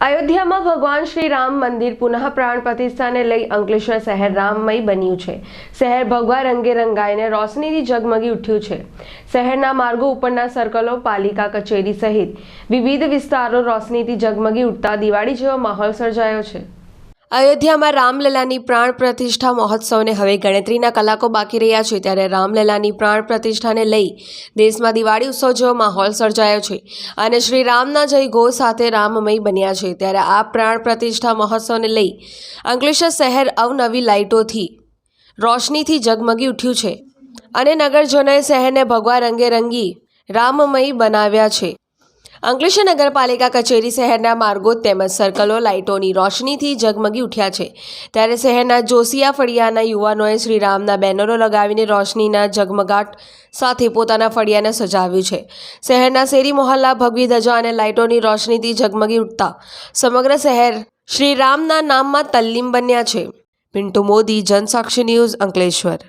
અયોધ્યામાં ભગવાન શ્રી રામ મંદિર પુનઃ પ્રાણ પ્રતિષ્ઠાને લઈ અંકલેશ્વર શહેર રામમય બન્યું છે. શહેર ભગવા રંગે રંગાઈને રોશનીથી ઝગમગી ઉઠ્યું છે. શહેરના માર્ગો ઉપરના સર્કલો પાલિકા, કચેરી સહિત વિવિધ વિસ્તારો રોશનીથી ઝગમગી ઉઠતા દિવાળી જેવો માહોલ સર્જાયો છે. અયોધ્યામાં રામલલાની પ્રાણ પ્રતિષ્ઠા મહોત્સવને હવે ગણતરીના કલાકો બાકી રહ્યા છે ત્યારે રામલલાની પ્રાણ પ્રતિષ્ઠાને લઈ દેશમાં દિવાળી ઉત્સવ જેવો માહોલ સર્જાયો છે અને શ્રી રામના જય ગો સાથે રામમય બન્યા છે ત્યારે આ પ્રાણ પ્રતિષ્ઠા મહોત્સવને લઈ અંકલેશ્વર શહેર અવનવી લાઇટોથી રોશનીથી ઝગમગી ઉઠ્યું છે અને નગરજનોએ શહેરને ભગવા રંગે રંગી રામમય બનાવ્યા છે. અંકલેશ્વર નગરપાલિકા કચેરી શહેરના માર્ગો તેમજ સર્કલો લાઇટોની રોશનીથી ઝગમગી ઉઠ્યા છે. ત્યારે શહેરના જોશિયા ફળિયાના યુવાનોએ શ્રીરામના બેનરો લગાવીને રોશનીના ઝગમગાટ સાથે પોતાના ફળિયાને સજાવ્યું છે. શહેરના શેરી મોહલ્લા ભગવી ધજા અને લાઇટોની રોશનીથી ઝગમગી ઉઠતા સમગ્ર શહેર શ્રીરામના નામમાં તલ્લીમ બન્યા છે. પિન્ટુ મોદી, જનસાક્ષી ન્યૂઝ અંકલેશ્વર.